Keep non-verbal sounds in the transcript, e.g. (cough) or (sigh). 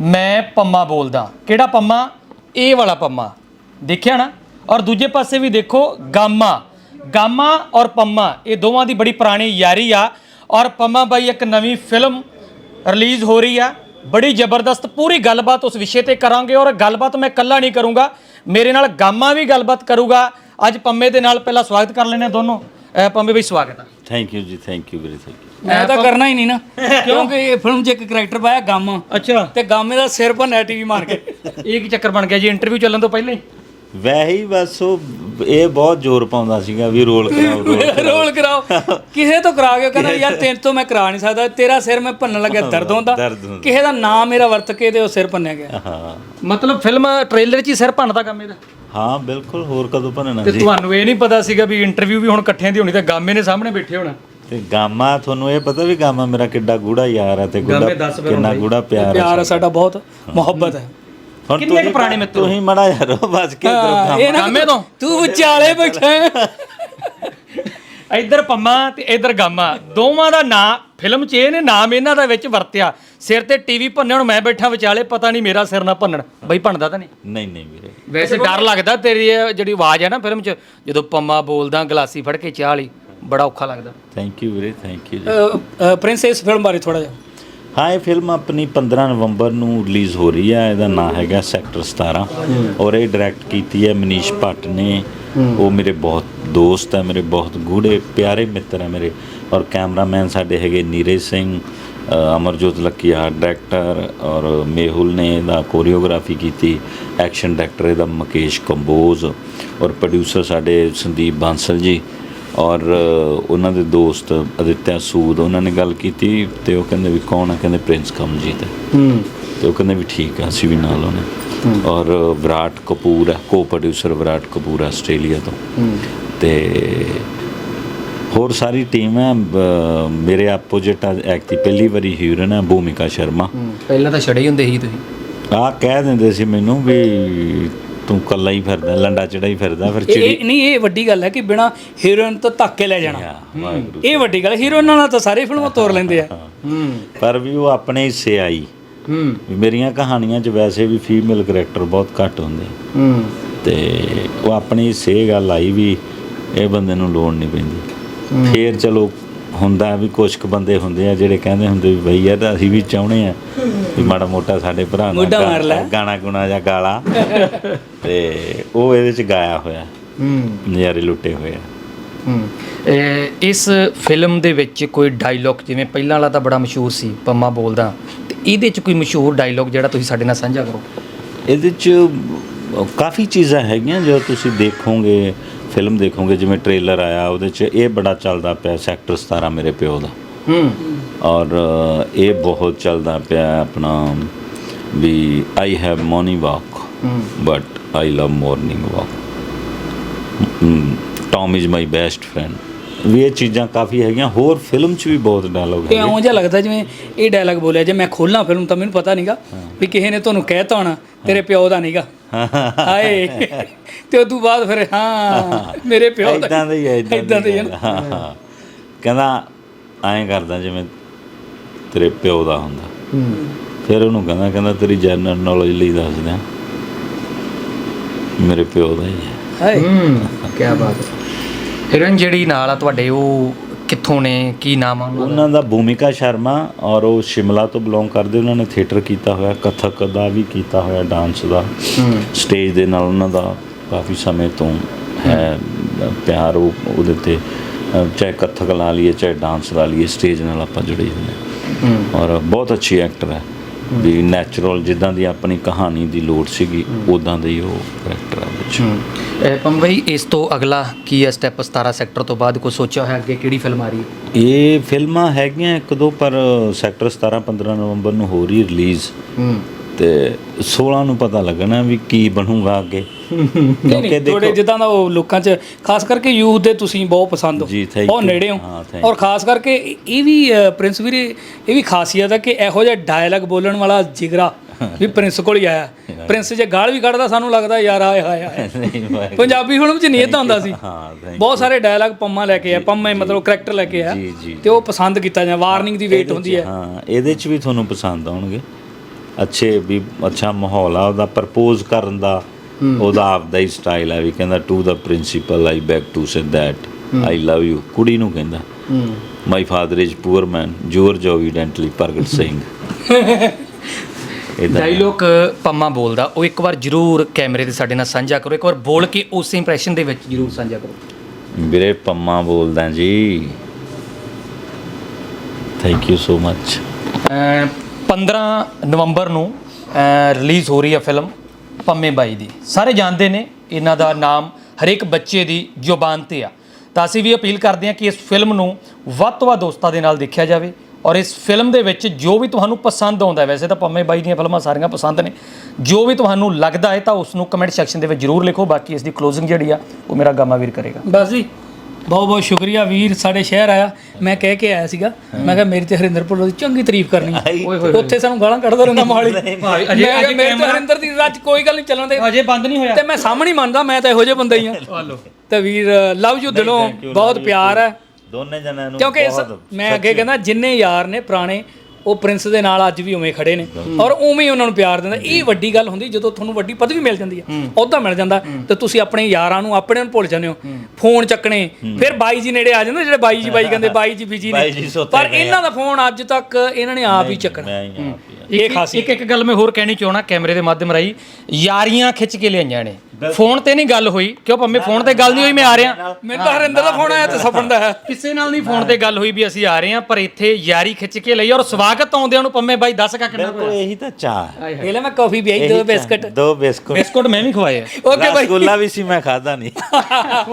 ਮੈਂ ਪੰਮਾ ਬੋਲਦਾ। ਕਿਹੜਾ ਪੰਮਾ? ਇਹ ਵਾਲਾ ਪੰਮਾ। ਦੇਖਿਆ ਨਾ? ਔਰ ਦੂਜੇ ਪਾਸੇ ਵੀ ਦੇਖੋ, ਗਾਮਾ। ਗਾਮਾ ਔਰ ਪੰਮਾ, ਇਹ ਦੋਵਾਂ ਦੀ ਬੜੀ ਪੁਰਾਣੀ ਯਾਰੀ ਆ। ਔਰ ਪੰਮਾ ਬਾਈ ਇੱਕ ਨਵੀਂ ਫਿਲਮ ਰਿਲੀਜ਼ ਹੋ ਰਹੀ ਆ। ਬੜੀ ਜ਼ਬਰਦਸਤ ਪੂਰੀ ਗੱਲਬਾਤ ਉਸ ਵਿਸ਼ੇ ਤੇ ਕਰਾਂਗੇ ਔਰ ਗੱਲਬਾਤ ਮੈਂ ਇਕੱਲਾ ਨਹੀਂ ਕਰੂੰਗਾ। ਮੇਰੇ ਨਾਲ ਗਾਮਾ ਵੀ ਗੱਲਬਾਤ ਕਰੂਗਾ। ਅੱਜ ਪੰਮੇ ਦੇ ਨਾਲ ਪਹਿਲਾਂ ਸਵਾਗਤ ਕਰ ਲੈਣੇ ਦੋਨੋਂ। ਅਹ ਪੰਮੇ ਬਈ ਸਵਾਗਤ ਆ। ਥੈਂਕ ਯੂ ਜੀ thank you very thank you ਮੈਂ ਤਾਂ ਕਰਨਾ ਹੀ ਨਹੀਂ ਨਾ (laughs) ਕਿਉਂਕਿ ਇਹ ਫਿਲਮ 'ਚ ਇੱਕ ਕੈਰੈਕਟਰ ਪਾਇਆ ਗਮ। ਅੱਛਾ। ਤੇ ਗਾਮੇ ਦਾ ਸਿਰ ਭੰਨਿਆ ਟੀਵੀ ਮਾਰ ਕੇ। (laughs) ਇਹ ਕੀ ਚੱਕਰ ਬਣ ਗਿਆ ਜੀ? ਇੰਟਰਵਿਊ ਚੱਲਣ ਤੋਂ ਪਹਿਲਾਂ ਹੀ? ਵੈਸੇ ਹੀ ਬਸ ਉਹ ਇਹ ਬਹੁਤ ਜ਼ੋਰ ਪਾਉਂਦਾ ਸੀਗਾ ਵੀ ਰੋਲ ਕਰਾਓ ਰੋਲ (laughs) ਕਰਾਓ। ਰੋਲ ਕਰਾਓ। ਕਿਸੇ ਤੋਂ ਕਰਾ ਕੇ ਕਹਿੰਦਾ ਯਾਰ ਤੇਰੇ ਤੋਂ ਮੈਂ ਕਰਾ ਨਹੀਂ ਸਕਦਾ। ਤੇਰਾ ਸਿਰ ਮੈਂ ਭੰਨਣ ਲੱਗਿਆ ਦਰਦ ਹੁੰਦਾ। ਦਰਦ ਹੁੰਦਾ। ਕਿਸੇ ਦਾ ਨਾਮ ਮੇਰਾ ਵਰਤ ਕੇ ਤੇ ਉਹ ਸਿਰ ਭੰਨਿਆ ਗਿਆ। ਹਾਂ। ਮਤਲਬ ਫਿਲਮ ਟ੍ਰੇਲਰ 'ਚ ਹੀ ਸਿਰ ਭੰਨਦਾ ਕੰਮ ਇਹਦਾ? ਹਾਂ ਬਿਲਕੁਲ ਹੋਰ ਕਦੋਂ ਭੰਨਣਾ ਤੇ ਜੀ? ਤੁਹਾਨੂੰ ਇਹ ਨਹੀਂ ਪਤਾ ਸੀਗਾ ਵੀ ਇੰਟਰਵਿਊ ਵੀ ਹੁਣ ਇਕੱਠਿਆਂ ਦੀ ਹੋਣੀ ਤੇ ਗਾਮੇ ਨੇ ਸਾਹਮਣੇ ਬੈਠੇ ਹੋਣਾ। ਤੇ ਗਾਮਾ ਤੁਹਾਨੂੰ ਇਹ ਪਤਾ ਵੀ ਗਾਮਾ ਮੇਰਾ ਕਿੱਡਾ ਗੂੜਾ ਯਾਰ ਹੈ ਤੇ ਗਾਮੇ ਗੂੜਾ ਕਿੰਨਾ ਗੂੜਾ ਪਿਆਰ ਹੈ ਪਿਆਰ ਸਾਡਾ। ਬਹੁਤ ਮੁਹੱਬਤ ਹੈ। ਹੁਣ ਕਿੰਨੇ ਕੁ ਤੁਸੀਂ- ਪੁਰਾਣੇ ਮਿੱਤਰ ਹੋ? ਤੁਸੀਂ ਮੜਾ ਯਾਰੋ ਬਸ ਕੇ ਇਧਰ ਹਾਂ, ਇਹ ਨਾ ਗਾਮੇ ਤੋਂ? ਤੂੰ ਵਿਚਾਲੇ ਬੈਠਾ ਹੈ। ਇੱਧਰ ਪੰਮਾ ਤੇ ਇੱਧਰ ਗਾਮਾ। ਦੋਵਾਂ ਦਾ ਨਾਂ ਫਿਲਮ 'ਚ ਇਹਨੇ ਨਾਮ ਇਹਨਾਂ ਦਾ ਵਿੱਚ ਵਰਤਿਆ। ਸਿਰ ਤੇ ਟੀਵੀ ਭੰਨਣ ਹੁਣ ਮੈਂ ਬੈਠਾ ਵਿਚਾਲੇ ਪਤਾ ਨਹੀਂ ਮੇਰਾ ਸਿਰ ਨਾ ਭੰਨਣ। ਬਈ ਭੰਨਦਾ ਤਾਂ ਨਹੀਂ? ਨਹੀਂ ਨਹੀਂ ਵੀਰੇ। ਵੈਸੇ ਡਰ ਲੱਗਦਾ ਤੇਰੀ ਇਹ ਜਿਹੜੀ ਆਵਾਜ਼ ਹੈ ਨਾ ਫਿਲਮ 'ਚ ਜਦੋਂ ਪੰਮਾ ਬੋਲਦਾ ਗਲਾਸੀ ਫੜ ਕੇ ਚਾਹ ਵਾਲੀ ਬੜਾ ਔਖਾ ਲੱਗਦਾ। ਥੈਂਕ ਯੂ ਵੀਰੇ ਥੈਂਕ ਯੂ ਜੀ। ਅ, ਅ, ਪ੍ਰਿੰਸ ਇਸ ਫਿਲਮ ਬਾਰੇ ਥੋੜਾ ਜਿਹਾ। ਹਾਂ ਇਹ ਫਿਲਮ ਆਪਣੀ 15 ਨਵੰਬਰ ਨੂੰ ਰਿਲੀਜ਼ ਹੋ ਰਹੀ ਹੈ। ਇਹਦਾ ਨਾਮ ਹੈਗਾ ਸੈਕਟਰ 17 ਔਰ ਇਹ ਡਾਇਰੈਕਟ ਕੀਤੀ ਹੈ ਮਨੀਸ਼ ਭੱਟ ਨੇ। ਉਹ ਮੇਰੇ ਬਹੁਤ ਦੋਸਤ ਹੈ ਮੇਰੇ ਬਹੁਤ ਗੂੜੇ ਪਿਆਰੇ ਮਿੱਤਰ ਹੈ ਮੇਰੇ। ਔਰ ਕੈਮਰਾਮੈਨ ਸਾਡੇ ਹੈਗੇ ਨੀਰਜ ਸਿੰਘ ਅਮਰਜੋਤ ਲੱਕੀਆ ਡਾਇਰੈਕਟਰ ਔਰ ਮੇਹੁਲ ਨੇ ਇਹਦਾ ਕੋਰੀਓਗ੍ਰਾਫੀ ਕੀਤੀ। ਐਕਸ਼ਨ ਡਾਇਰੈਕਟਰ ਇਹਦਾ ਮੁਕੇਸ਼ ਕੰਬੋਜ। ਔਰ ਪ੍ਰੋਡਿਊਸਰ ਸਾਡੇ ਸੰਦੀਪ ਬਾਂਸਲ ਜੀ। ਔਰ ਉਹਨਾਂ ਦੇ ਦੋਸਤ ਅਦਿੱਤਿਆ ਸੂਦ ਉਹਨਾਂ ਨੇ ਗੱਲ ਕੀਤੀ ਤੇ ਉਹ ਕਹਿੰਦੇ ਵੀ ਕੌਣ ਹੈ ਕਹਿੰਦੇ ਪ੍ਰਿੰਸ ਕਮਜੀਤ। ਹੈ। ਹੂੰ ਤੇ ਉਹ ਕਹਿੰਦੇ ਵੀ ਠੀਕ ਹੈ ਅਸੀਂ ਵੀ ਨਾਲ ਉਹਨੇ ਔਰ ਵਿਰਾਟ ਕਪੂਰ ਹੈ ਕੋ ਪ੍ਰੋਡਿਊਸਰ ਵਿਰਾਟ ਕਪੂਰ ਆਸਟ੍ਰੇਲੀਆ ਤੋਂ। ਤੇ ਹੋਰ ਸਾਰੀ ਟੀਮ ਹੈ ਮੇਰੇ ਆਪੋਜੀਟ ਐਕਟ ਦੀ ਪਹਿਲੀ ਵਾਰੀ ਹੀਰੋਇਨ ਹੈ ਭੂਮਿਕਾ ਸ਼ਰਮਾ। ਪਹਿਲਾਂ ਤਾਂ ਛੜੇ ਹੁੰਦੇ ਸੀ ਤੁਸੀਂ। ਆ ਕਹਿ ਦਿੰਦੇ ਸੀ ਮੈਨੂੰ ਵੀ ਤੂੰ ਕੱਲਾ ਹੀ ਫਿਰਦਾ ਲੰਡਾ ਚੜਾ ਹੀ ਫਿਰਦਾ ਫਿਰ ਇਹ ਚਿੜੀ ਇਹ- ਨਹੀਂ ਇਹ ਵੱਡੀ ਗੱਲ ਹੈ ਕਿ ਬਿਨਾ ਹੀਰੋਇਨ ਤੋਂ ਧੱਕ ਕੇ ਲੈ ਜਾਣਾ। ਵਾਹਿਗੁਰੂ। ਇਹ ਵੱਡੀ ਗੱਲ ਹੀਰੋਇਨ ਨਾਲ ਤਾਂ ਸਾਰੇ ਫਿਲਮਾਂ ਤੋਰ ਲੈਂਦੇ ਆ। ਹੂੰ। ਪਰ ਵੀ ਉਹ ਆਪਣੇ ਹਿੱਸੇ ਆਈ ਹੂੰ। ਵੀ ਮੇਰੀਆਂ ਕਹਾਣੀਆਂ 'ਚ ਵੈਸੇ ਵੀ ਫੀਮੇਲ ਕਰੈਕਟਰ ਬਹੁਤ ਘੱਟ ਹੁੰਦੇ। ਹੂੰ। ਤੇ ਉਹ ਆਪਣੀ ਹਿੱਸੇ ਇਹ ਗੱਲ ਆਈ ਵੀ ਇਹ ਬੰਦੇ ਨੂੰ ਲੋੜ ਨਹੀਂ ਪੈਂਦੀ। ਫੇਰ ਚਲੋ ਹੁੰਦਾ ਵੀ ਕੁਝ ਕੁ ਬੰਦੇ ਹੁੰਦੇ ਆ ਜਿਹੜੇ ਕਹਿੰਦੇ ਹੁੰਦੇ ਵੀ ਬਈ ਯਾਰ ਅਸੀਂ ਵੀ ਚਾਹੁੰਦੇ ਆ ਵੀ ਮਾੜਾ ਮੋਟਾ ਸਾਡੇ ਭਰਾ ਨਾਲ ਮੋਢਾ ਮਾਰ ਲੈ। ਗਾ- ਗਾਣਾ ਗੁਣਾ ਜਾਂ ਗਾਲਾ। ਤੇ ਉਹ ਇਹਦੇ 'ਚ ਗਾਇਆ ਹੋਇਆ। ਹੂੰ। ਨਜ਼ਾਰੇ ਲੁੱਟੇ ਹੋਏ ਆ। ਇਹ- ਇਸ ਫਿਲਮ ਦੇ ਵਿੱਚ ਕੋਈ ਡਾਇਲੌਗ ਜਿਵੇਂ ਪਹਿਲਾਂ ਵਾਲਾ ਤਾਂ ਬੜਾ ਮਸ਼ਹੂਰ ਸੀ ਪੰਮਾ ਬੋਲਦਾ। ਤੇ ਇਹਦੇ 'ਚ ਕੋਈ ਮਸ਼ਹੂਰ ਡਾਇਲੌਗ ਜਿਹੜਾ ਤੁਸੀਂ ਸਾਡੇ ਨਾਲ ਸਾਂਝਾ ਕਰੋ? ਇਹਦੇ 'ਚ ਕਾਫੀ ਚੀਜ਼ਾਂ ਹੈਗੀਆਂ ਜੋ ਤੁਸੀਂ ਦੇਖੋਗੇ ਫਿਲਮ ਦੇਖੋਗੇ ਜਿਵੇਂ ਟ੍ਰੇਲਰ ਆਇਆ ਉਹਦੇ 'ਚ ਇਹ ਬੜਾ ਚੱਲਦਾ ਪਿਆ ਸੈਕਟਰ 17 ਮੇਰੇ ਪਿਓ ਦਾ। ਹੂੰ। ਔਰ ਇਹ ਬਹੁਤ ਚੱਲਦਾ ਪਿਆ ਆਪਣਾ ਵੀ ਆਈ ਹੈਵ ਮਾਰਨਿੰਗ ਵਾਕ ਹੂੰ। But I love morning walk Tom is my best friend ਵੀ ਇਹ ਚੀਜ਼ਾਂ ਕਾਫੀ ਹੈਗੀਆਂ ਹੋਰ ਫਿਲਮ 'ਚ ਵੀ ਬਹੁਤ ਡਾਇਲੋਗ ਹੈਗੇ। ਐਉਂ ਜਿਹਾ ਲੱਗਦਾ ਜਿਵੇਂ ਇਹ ਡਾਇਲੌਗ ਬੋਲਿਆ ਜੇ ਮੈਂ ਖੋਲਾਂ ਫਿਲਮ ਤਾਂ ਮੈਨੂੰ ਪਤਾ ਨਹੀਂਗਾ ਵੀ ਕਿਸੇ ਨੇ ਤੁਹਾਨੂੰ ਕਹਿਤਾ ਹੋਣਾ ਤੇਰੇ ਪਿਓ ਦਾ ਨਹੀਂਗਾ ਹਾਏ। ਤੇ ਉਦੋਂ ਬਾਅਦ ਫਿਰ ਹਾਂ ਮੇਰੇ ਪਿਓ ਦਾ ਇਦਾਂ ਦਾ ਹੀ ਹੈ ਇਦਾਂ ਦਾ ਹੀ ਹੈ ਕਹਿੰਦਾ ਐਂ ਕਰਦਾ ਜਿਵੇਂ ਤੇਰੇ ਪਿਓ ਦਾ ਹੁੰਦਾ। ਹੂੰ। ਫਿਰ ਉਹਨੂੰ ਕਹਿੰਦਾ ਕਹਿੰਦਾ ਤੇਰੀ ਜਨਰਲ ਨੌਲੇਜ ਲਈ ਦੱਸ ਦਿਆਂ। ਮੇਰੇ ਪਿਓ ਦਾ ਹੀ ਹੈ। ਹਾਏ। ਹੂੰ ਕੀ ਬਾਤ ਹੈ। ਹੀਰੋਇਨ ਜਿਹੜੀ ਨਾਲ ਆ ਤੁਹਾਡੇ ਉਹ ਕਿੱਥੋਂ ਨੇ ਕੀ ਨਾਮ ਆ ਉਹਨਾਂ ਦਾ? ਉਹਨਾਂ ਦਾ ਭੂਮਿਕਾ ਸ਼ਰਮਾ ਔਰ ਉਹ ਸ਼ਿਮਲਾ ਤੋਂ ਬਿਲੋਂਗ ਕਰਦੇ ਉਹਨਾਂ ਨੇ ਥੀਏਟਰ ਕੀਤਾ ਹੋਇਆ ਕਥਕ ਦਾ ਵੀ ਕੀਤਾ ਹੋਇਆ ਡਾਂਸ ਦਾ। ਹੂੰ। ਸਟੇਜ ਦੇ ਨਾਲ ਉਹਨਾਂ ਦਾ ਕਾਫੀ ਸਮੇਂ ਤੋਂ ਹੈ ਪਿਆਰ ਉਹ ਉਹਦੇ ਤੇ ਚਾਹੇ ਕਥਕ ਲਾ ਲਈਏ ਚਾਹੇ ਡਾਂਸ ਲਾ ਲਈਏ ਸਟੇਜ ਨਾਲ ਆਪਾਂ ਜੁੜੇ ਹੁੰਦੇ ਹਾਂ। ਹੂੰ। ਔਰ ਬਹੁਤ ਅੱਛੀ ਐਕਟਰ ਹੈ। ਵੀ ਨੈਚੁਰਲ ਜਿੱਦਾਂ ਦੀ ਆਪਣੀ ਕਹਾਣੀ ਦੀ ਲੋੜ ਸੀਗੀ ਉਦਾਂ ਦਾ ਹੀ ਉਹ ਕਰੈਕਟਰ ਹੈ ਉਹਦੇ 'ਚ ਹੂੰ। ਇਹ ਪੰਮ ਭਾਈ ਇਸ ਤੋਂ ਅਗਲਾ ਕੀ ਹੈ ਸਟੈਪ 17 ਸੈਕਟਰ ਤੋਂ ਬਾਅਦ ਕੋਈ ਸੋਚਿਆ ਹੋਇਆ ਅੱਗੇ ਕਿਹੜੀ ਫਿਲਮ ਆ ਰਹੀ ਹੈ? ਇਹ ਫਿਲਮਾਂ ਹੈਗੀਆਂ ਇੱਕ ਦੋ ਪਰ ਸੈਕਟਰ 17 15 ਨਵੰਬਰ ਨੂੰ ਹੋ ਰਹੀ ਰਿਲੀਜ਼ ਤੇ 16 ਨੂੰ ਪਤਾ ਲੱਗਣਾ ਵੀ ਕੀ ਬਣੂਗਾ ਅੱਗੇ। ਨਹੀਂ ਨਹੀਂ ਤੁਹਾਡੇ ਜਿੱਦਾਂ ਦਾ ਉਹ ਲੋਕਾਂ 'ਚ ਖਾਸ ਕਰਕੇ ਯੂਥ ਦੇ ਤੁਸੀਂ ਬਹੁਤ ਪਸੰਦ ਹੋ। ਜੀ, thank ਬਹੁਤ you. ਨੇੜੇ ਹੋ। ਹਾਂ, thank ਔਰ ਖਾਸ ਕਰਕੇ ਇਹ ਵੀ ਅ, ਪ੍ਰਿੰਸ ਵੀਰੇ ਇਹ ਵੀ ਖਾਸੀਅਤ ਹੈ ਕਿ ਇਹੋ ਜਿਹਾ ਡਾਇਲੌਗ ਬੋਲਣ ਵਾਲਾ ਜਿਗਰਾ ਵੀ ਪ੍ਰਿੰਸ ਕੋਲ ਹੀ ਆਇਆ। (laughs) ਪ੍ਰਿੰਸ ਜੇ ਗਾਲ ਵੀ ਕੱਢਦਾ ਸਾਨੂੰ ਲੱਗਦਾ ਯਾਰ ਆਏ ਹਾਏ ਹਾਏ (laughs) ਨਹੀਂ ਵਾਹਿਗੁਰੂ। ਪੰਜਾਬੀ ਫਿਲਮ 'ਚ ਨਹੀਂ ਇਦਾਂ ਹੁੰਦਾ ਸੀ। ਹਾਂ thank ਬਹੁਤ ਸਾਰੇ ਡਾਇਲੌਗ ਪੰਮਾ ਲੈ ਕੇ ਆ ਪੰਮੇ ਮਤਲਬ ਕਰੈਕਟਰ ਲੈ ਕੇ ਆ। ਜੀ, ਜੀ। ਤੇ ਉਹ ਪਸੰਦ ਕੀਤਾ ਜਾਂ ਵਾਰਨਿੰਗ ਦੀ ਵੇਟ ਹੁੰਦੀ ਹੈ। ਹਾਂ ਇਹਦੇ 'ਚ ਵੀ ਤੁਹਾਨੂੰ ਪਸੰਦ ਆਉਣਗੇ। ਅੱਛੇ ਵੀ ਅੱਛਾ ਮਾਹੌਲ ਆ ਉਹਦਾ ਪ੍ਰਪੋਜ਼ ਕਰਨ ਦਾ। ਉਹਦਾ ਆਪਦਾ ਹੀ ਸਟਾਈਲ ਹੈ ਵੀ ਕਹਿੰਦਾ to the principal I back to say that I love you ਕੁੜੀ ਨੂੰ ਕਹਿੰਦਾ my father is poor man George evidently Pargat (laughs) Singh. Dialog Pamma ਬੋਲਦਾ ਉਹ ਇੱਕ ਵਾਰ ਜਰੂਰ ਕੈਮਰੇ ਤੇ ਸਾਡੇ ਨਾਲ ਸਾਂਝਾ ਕਰੋ ਇੱਕ ਵਾਰ ਬੋਲ ਕੇ ਉਸ ਇੰਪ੍ਰੈਸ਼ਨ ਦੇ ਵਿੱਚ ਜਰੂਰ ਸਾਂਝਾ ਕਰੋ। ਵੀਰੇ ਪੰਮਾ ਬੋਲਦਾ ਜੀ। ਥੈਂਕ ਯੂ ਸੋ ਮੱਚ ਅਮ 15 ਨਵੰਬਰ ਨੂੰ ਰਿਲੀਜ਼ ਹੋ ਰਹੀ ਹੈ ਫਿਲਮ। ਪੰਮੇ ਬਾਈ ਦੀ। ਸਾਰੇ ਜਾਣਦੇ ਨੇ ਇਹਨਾਂ ਦਾ ਨਾਮ ਹਰੇਕ ਬੱਚੇ ਦੀ ਜ਼ੁਬਾਨ ਤੇ ਆ। ਤਾਂ ਅਸੀਂ ਵੀ ਅਪੀਲ ਕਰਦੇ ਹਾਂ ਕਿ ਇਸ ਫਿਲਮ ਨੂੰ ਵੱਧ ਤੋਂ ਵੱਧ ਦੋਸਤਾਂ ਦੇ ਨਾਲ ਦੇਖਿਆ ਜਾਵੇ ਔਰ ਇਸ ਫਿਲਮ ਦੇ ਵਿੱਚ ਜੋ ਵੀ ਤੁਹਾਨੂੰ ਪਸੰਦ ਆਉਂਦਾ ਵੈਸੇ ਤਾਂ ਪੰਮੇ ਬਾਈ ਦੀਆਂ ਫਿਲਮਾਂ ਸਾਰੀਆਂ ਪਸੰਦ ਨੇ। ਜੋ ਵੀ ਤੁਹਾਨੂੰ ਲੱਗਦਾ ਹੈ ਤਾਂ ਉਸ ਨੂੰ ਕਮੈਂਟ ਸੈਕਸ਼ਨ ਦੇ ਵਿੱਚ ਜਰੂਰ ਲਿਖੋ। ਬਾਕੀ ਇਸ ਦੀ ਕਲੋਜ਼ਿੰਗ ਜਿਹੜੀ ਆ, ਉਹ ਮੇਰਾ ਗਾਮਾ ਵੀਰ ਕਰੇਗਾ। ਬਸ ਜੀ। ਬਹੁਤ ਬਹੁਤ ਸ਼ੁਕਰੀਆ ਵੀਰ ਸਾਡੇ ਸ਼ਹਿਰ ਆਇਆ। ਮੈਂ ਕਹਿ ਕੇ ਆਇਆ ਸੀਗਾ ਮੈਂ ਕਿਹਾ ਮੇਰੀ ਤੇ ਹਰਿੰਦਰਪੁਰ ਦੀ ਚੰਗੀ ਤਾਰੀਫ ਕਰਨੀ ਹੈ। ਓਏ ਹੋਏ ਉੱਥੇ ਸਾਨੂੰ ਗਾਲਾਂ ਕੱਢਦਾ ਰਹਿੰਦਾ ਮੋਹਾਲੀ ਅਜੇ- ਮੇਰੇ ਤੇ ਹਰਿੰਦਰ ਦੀ ਰੱਜ ਕੋਈ ਗੱਲ ਨਹੀਂ ਚੱਲਣ ਦੇ। ਅਜੇ ਬੰਦ ਨਹੀਂ ਹੋਇਆ। ਤੇ ਮੈਂ ਸਾਹਮਣੇ ਹੀ ਮੰਨਦਾ ਮੈਂ ਤਾਂ ਇਹੋ ਜਿਹਾ ਬੰਦਾ ਹੀ ਆ। ਤੇ ਵੀਰ ਲਵ ਯੂ ਦਿਲੋਂ ਬਹੁਤ ਪਿਆਰ ਹੈ। ਦੋਨੇ ਜਣਿਆਂ ਨੂੰ ਕਿਉਂਕਿ ਮੈਂ ਅੱਗੇ ਕਹਿੰਦਾ ਜਿੰਨੇ ਯਾਰ ਨੇ ਪੁਰਾਣੇ ਉਹ ਪ੍ਰਿੰਸ ਦੇ ਨਾਲ ਅੱਜ ਵੀ ਉਵੇਂ ਖੜੇ ਨੇ। ਔਰ ਉਵੇਂ ਹੀ ਉਹਨਾਂ ਨੂੰ ਪਿਆਰ ਦਿੰਦਾ। ਇਹ ਵੱਡੀ ਗੱਲ ਹੁੰਦੀ ਜਦੋਂ ਤੁਹਾਨੂੰ ਵੱਡੀ ਪਦਵੀ ਮਿਲ ਜਾਂਦੀ ਹੈ ਅਹੁਦਾ ਮਿਲ ਜਾਂਦਾ ਤੇ ਤੁਸੀਂ ਆਪਣੇ ਯਾਰਾਂ ਨੂੰ ਆਪਣੇ ਨੂੰ ਭੁੱਲ ਜਾਂਦੇ ਹੋ। ਫੋਨ ਚੱਕਣੇ ਫਿਰ ਬਾਈ ਜੀ ਨੇੜੇ ਆ ਜਾਂਦੇ ਜਿਹੜੇ ਬਾਈ ਜੀ ਬਾਈ ਕਹਿੰਦੇ (laughs) ਬਾਈ ਜੀ ਬਿਜ਼ੀ ਨੇ। ਪਰ। ਇਹਨਾਂ ਦਾ ਫੋਨ ਅੱਜ ਤੱਕ ਇਹਨਾਂ ਨੇ ਆਪ ਹੀ ਚੱਕਣਾ। ਇਹ ਖਾਸੀ ਇੱਕ ਇੱਕ ਗੱਲ ਮੈਂ ਹੋਰ ਕਹਿਣੀ ਚਾਹਣਾ ਕੈਮਰੇ ਦੇ ਮਾਧਿਅਮ ਰਾਹੀਂ। ਯਾਰੀਆਂ ਖਿੱਚ ਕੇ ਲਿਆਈਆਂ ਨੇ। ਫੋਨ ਤੇ ਨਹੀਂ ਗੱਲ ਹੋਈ। ਕਿਉਂ ਪੰਮੇ ਫੋਨ ਤੇ ਗੱਲ ਨਹੀਂ ਹੋਈ ਮੈਂ ਆ ਰਿਹਾ। ਮੈਨੂੰ ਤਾਂ ਹਰਿੰਦਰ ਦਾ ਫੋਨ ਆਇਆ ਤੇ ਸਫਣ ਦਾ ਹੈ। ਕਿਸੇ ਨਾਲ ਨਹੀਂ ਫੋਨ ਤੇ ਗੱਲ ਹੋਈ ਵੀ ਅਸੀਂ ਆ ਰਹੇ ਹਾਂ ਪਰ ਇੱਥੇ ਯਾਰੀ ਖਿੱਚ ਕੇ ਲਈ ਔਰ ਸਵਾਗਤ ਆਉਂਦਿਆਂ ਨੂੰ ਪੰਮੇ ਬਾਈ ਦੱਸ ਕਾ ਕਿੰਨਾ ਬਿਲਕੁਲ ਇਹੀ ਤਾਂ ਚਾਹ ਹੈ। ਇਹ ਲੈ ਮੈਂ ਕਾਫੀ ਵੀ ਆਈ ਦੋ ਚਾਹ। ਬਿਸਕਟ। ਦੋ ਬਿਸਕੁਟ। ਬਿਸਕੁਟ ਮੈਂ ਵੀ ਖਵਾਏ ਆ। ਓਕੇ ਬਾਈ। ਰਸਗੁੱਲਾ ਵੀ ਸੀ ਮੈਂ ਖਾਦਾ ਨਹੀਂ। (laughs)